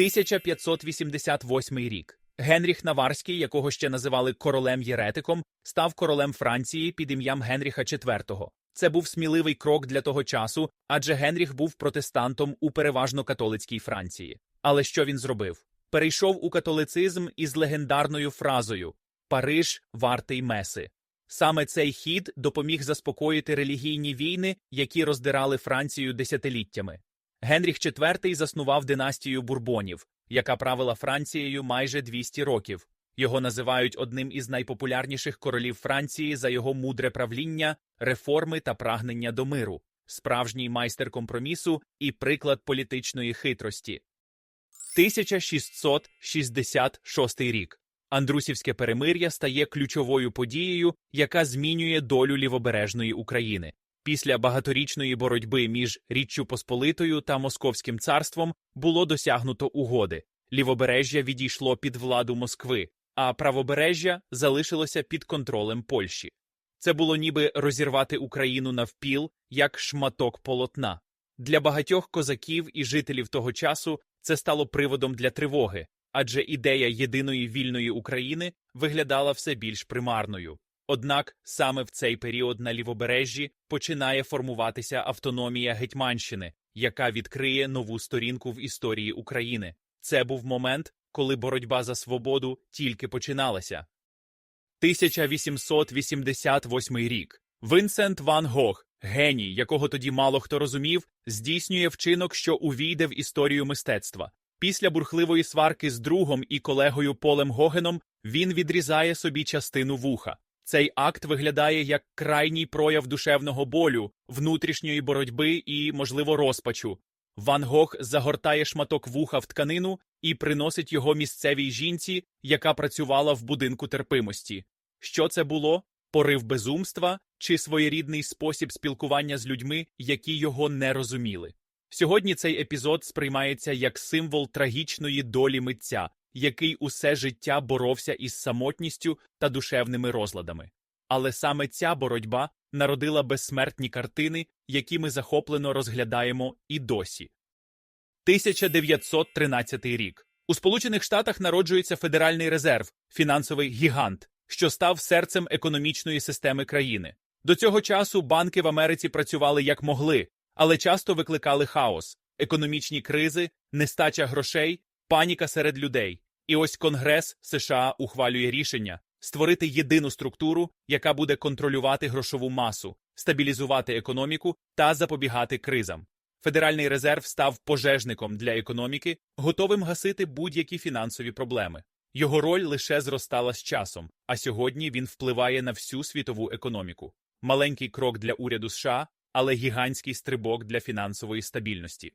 1588 рік. Генріх Наварський, якого ще називали королем Єретиком, став королем Франції під ім'ям Генріха IV. Це був сміливий крок для того часу, адже Генріх був протестантом у переважно католицькій Франції. Але що він зробив? Перейшов у католицизм із легендарною фразою Париж вартий меси. Саме цей хід допоміг заспокоїти релігійні війни, які роздирали Францію десятиліттями. Генріх IV заснував династію бурбонів, яка правила Францією майже 200 років. Його називають одним із найпопулярніших королів Франції за його мудре правління, реформи та прагнення до миру, справжній майстер компромісу і приклад політичної хитрості. 1666 рік. Андрусівське перемир'я стає ключовою подією, яка змінює долю лівобережної України. Після багаторічної боротьби між Річчю Посполитою та Московським царством було досягнуто угоди. Лівобережжя відійшло під владу Москви, а правобережжя залишилося під контролем Польщі. Це було ніби розірвати Україну навпіл, як шматок полотна. Для багатьох козаків і жителів того часу це стало приводом для тривоги, адже ідея єдиної вільної України виглядала все більш примарною. Однак саме в цей період на лівобережжі починає формуватися автономія Гетьманщини, яка відкриє нову сторінку в історії України. Це був момент, коли боротьба за свободу тільки починалася. 1888 рік. Вінсент Ван Гог, геній, якого тоді мало хто розумів, здійснює вчинок, що увійде в історію мистецтва. Після бурхливої сварки з другом і колегою Полем Гогеном він відрізає собі частину вуха. Цей акт виглядає як крайній прояв душевного болю, внутрішньої боротьби і, можливо, розпачу. Ван Гог загортає шматок вуха в тканину і приносить його місцевій жінці, яка працювала в будинку терпимості. Що це було? Порив безумства чи своєрідний спосіб спілкування з людьми, які його не розуміли. Сьогодні цей епізод сприймається як символ трагічної долі митця, який усе життя боровся із самотністю та душевними розладами. Але саме ця боротьба народила безсмертні картини, які ми захоплено розглядаємо і досі. 1913 рік. У Сполучених Штатах народжується Федеральний резерв, фінансовий гігант, що став серцем економічної системи країни. До цього часу банки в Америці працювали як могли, але часто викликали хаос, економічні кризи, нестача грошей, паніка серед людей. І ось Конгрес США ухвалює рішення створити єдину структуру, яка буде контролювати грошову масу, стабілізувати економіку та запобігати кризам. Федеральний резерв став пожежником для економіки, готовим гасити будь-які фінансові проблеми. Його роль лише зростала з часом, а сьогодні він впливає на всю світову економіку. Маленький крок для уряду США, але гігантський стрибок для фінансової стабільності.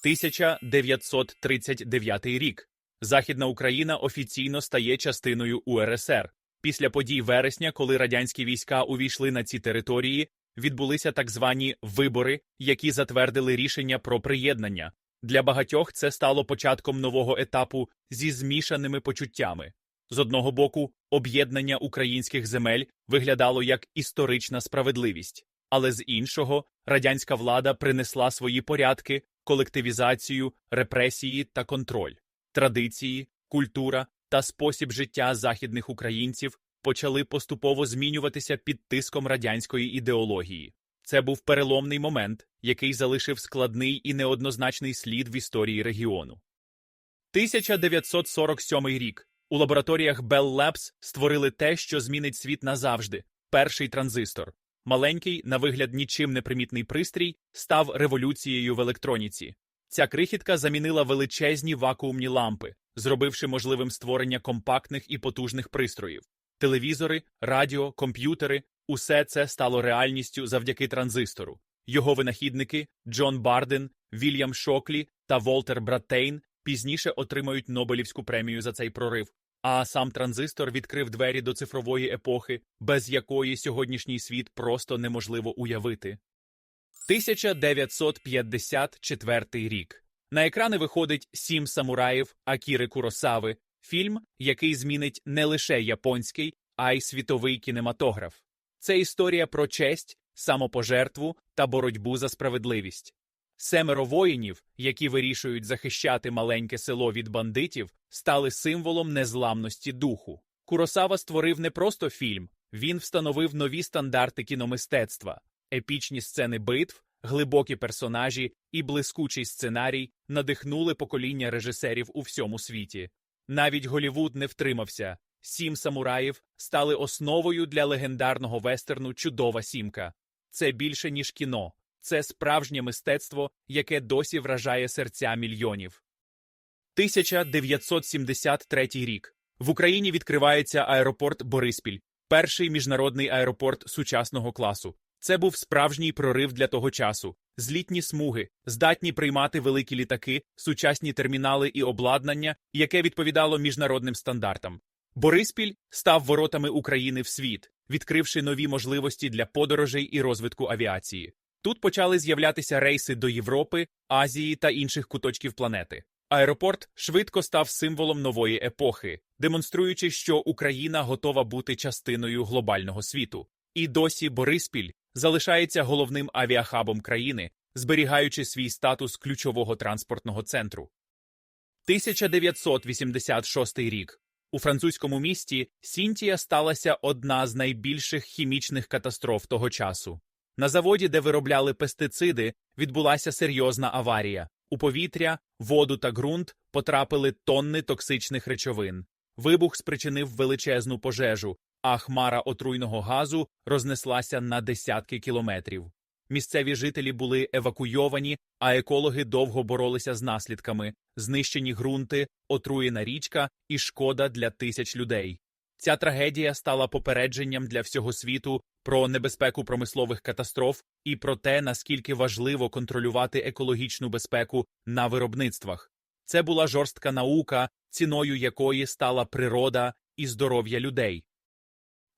1939 рік. Західна Україна офіційно стає частиною УРСР. Після подій вересня, коли радянські війська увійшли на ці території, відбулися так звані вибори, які затвердили рішення про приєднання. Для багатьох це стало початком нового етапу зі змішаними почуттями. З одного боку, об'єднання українських земель виглядало як історична справедливість, але з іншого, радянська влада принесла свої порядки, колективізацію, репресії та контроль. Традиції, культура та спосіб життя західних українців почали поступово змінюватися під тиском радянської ідеології. Це був переломний момент, який залишив складний і неоднозначний слід в історії регіону. 1947 рік у лабораторіях Bell Labs створили те, що змінить світ назавжди перший транзистор. Маленький, на вигляд нічим не примітний пристрій, став революцією в електроніці. Ця крихітка замінила величезні вакуумні лампи, зробивши можливим створення компактних і потужних пристроїв. Телевізори, радіо, комп'ютери усе це стало реальністю завдяки транзистору. Його винахідники Джон Барден, Вільям Шоклі та Волтер Браттейн пізніше отримають Нобелівську премію за цей прорив. А сам транзистор відкрив двері до цифрової епохи, без якої сьогоднішній світ просто неможливо уявити. 1954 рік. На екрани виходить Сім самураїв Акіри Куросави, фільм, який змінить не лише японський, а й світовий кінематограф. Це історія про честь, самопожертву та боротьбу за справедливість. Семеро воїнів, які вирішують захищати маленьке село від бандитів, стали символом незламності духу. Куросава створив не просто фільм, він встановив нові стандарти кіномистецтва, епічні сцени битв, глибокі персонажі і блискучий сценарій надихнули покоління режисерів у всьому світі. Навіть Голівуд не втримався. Сім самураїв стали основою для легендарного вестерну Чудова сімка. Це більше ніж кіно, це справжнє мистецтво, яке досі вражає серця мільйонів. 1973 рік в Україні відкривається аеропорт Бориспіль, перший міжнародний аеропорт сучасного класу. Це був справжній прорив для того часу. Злітні смуги, здатні приймати великі літаки, сучасні термінали і обладнання, яке відповідало міжнародним стандартам. Бориспіль став воротами України в світ, відкривши нові можливості для подорожей і розвитку авіації. Тут почали з'являтися рейси до Європи, Азії та інших куточків планети. Аеропорт швидко став символом нової епохи, демонструючи, що Україна готова бути частиною глобального світу. І досі Бориспіль залишається головним авіахабом країни, зберігаючи свій статус ключового транспортного центру. 1986 рік у французькому місті Сінтія сталася одна з найбільших хімічних катастроф того часу. На заводі, де виробляли пестициди, відбулася серйозна аварія. У повітря, воду та ґрунт потрапили тонни токсичних речовин. Вибух спричинив величезну пожежу, а хмара отруйного газу рознеслася на десятки кілометрів. Місцеві жителі були евакуйовані, а екологи довго боролися з наслідками знищені ґрунти, отруєна річка і шкода для тисяч людей. Ця трагедія стала попередженням для всього світу про небезпеку промислових катастроф і про те, наскільки важливо контролювати екологічну безпеку на виробництвах. Це була жорстка наука, ціною якої стала природа і здоров'я людей.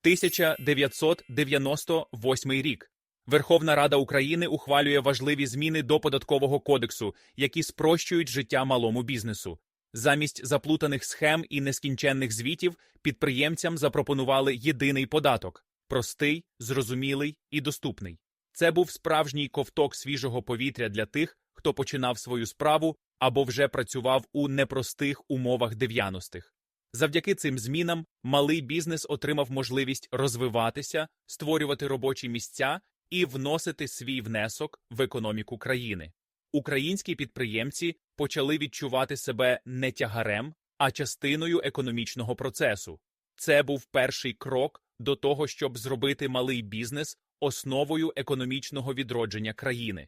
1998 рік Верховна Рада України ухвалює важливі зміни до податкового кодексу, які спрощують життя малому бізнесу. Замість заплутаних схем і нескінченних звітів підприємцям запропонували єдиний податок простий, зрозумілий і доступний. Це був справжній ковток свіжого повітря для тих, хто починав свою справу або вже працював у непростих умовах 90-х. Завдяки цим змінам малий бізнес отримав можливість розвиватися, створювати робочі місця і вносити свій внесок в економіку країни. Українські підприємці почали відчувати себе не тягарем, а частиною економічного процесу. Це був перший крок до того, щоб зробити малий бізнес основою економічного відродження країни.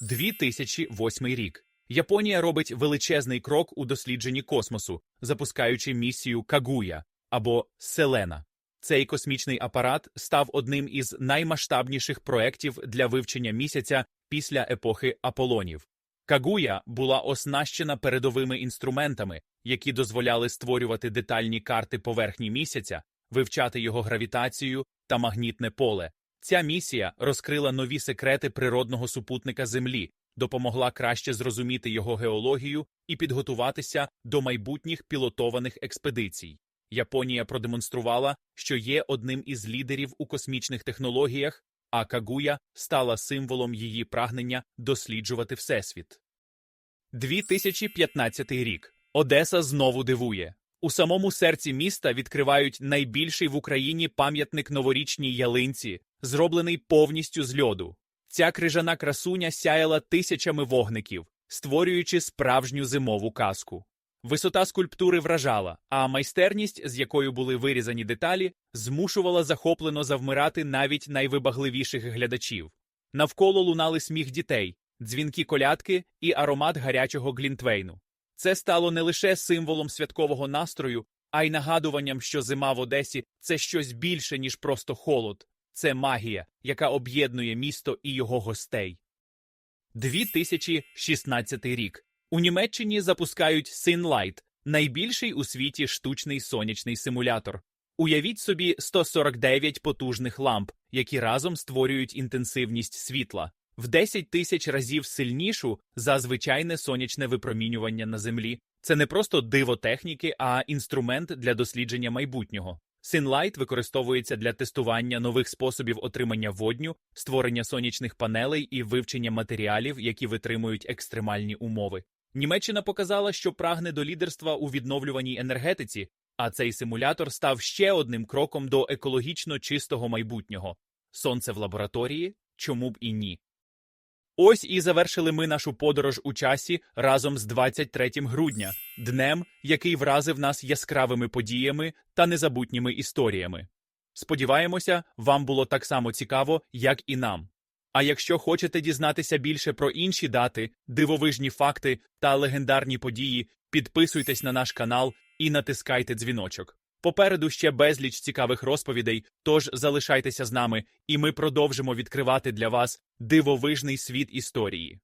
2008 рік Японія робить величезний крок у дослідженні космосу, запускаючи місію Кагуя або Селена. Цей космічний апарат став одним із наймасштабніших проєктів для вивчення місяця після епохи Аполонів. Кагуя була оснащена передовими інструментами, які дозволяли створювати детальні карти поверхні місяця, вивчати його гравітацію та магнітне поле. Ця місія розкрила нові секрети природного супутника Землі, допомогла краще зрозуміти його геологію і підготуватися до майбутніх пілотованих експедицій. Японія продемонструвала, що є одним із лідерів у космічних технологіях, а Кагуя стала символом її прагнення досліджувати Всесвіт. 2015 рік Одеса знову дивує. У самому серці міста відкривають найбільший в Україні пам'ятник новорічній ялинці, зроблений повністю з льоду. Ця крижана красуня сяяла тисячами вогників, створюючи справжню зимову казку. Висота скульптури вражала, а майстерність, з якою були вирізані деталі, змушувала захоплено завмирати навіть найвибагливіших глядачів. Навколо лунали сміх дітей, дзвінки колядки і аромат гарячого глінтвейну. Це стало не лише символом святкового настрою, а й нагадуванням, що зима в Одесі це щось більше, ніж просто холод, це магія, яка об'єднує місто і його гостей. 2016 рік у Німеччині запускають Synlight – найбільший у світі штучний сонячний симулятор. Уявіть собі 149 потужних ламп, які разом створюють інтенсивність світла в 10 тисяч разів сильнішу за звичайне сонячне випромінювання на землі. Це не просто диво техніки, а інструмент для дослідження майбутнього. Синлайт використовується для тестування нових способів отримання водню, створення сонячних панелей і вивчення матеріалів, які витримують екстремальні умови. Німеччина показала, що прагне до лідерства у відновлюваній енергетиці, а цей симулятор став ще одним кроком до екологічно чистого майбутнього. Сонце в лабораторії? Чому б і ні? Ось і завершили ми нашу подорож у часі разом з 23 грудня, днем, який вразив нас яскравими подіями та незабутніми історіями. Сподіваємося, вам було так само цікаво, як і нам. А якщо хочете дізнатися більше про інші дати, дивовижні факти та легендарні події, підписуйтесь на наш канал і натискайте дзвіночок. Попереду ще безліч цікавих розповідей, тож залишайтеся з нами, і ми продовжимо відкривати для вас дивовижний світ історії.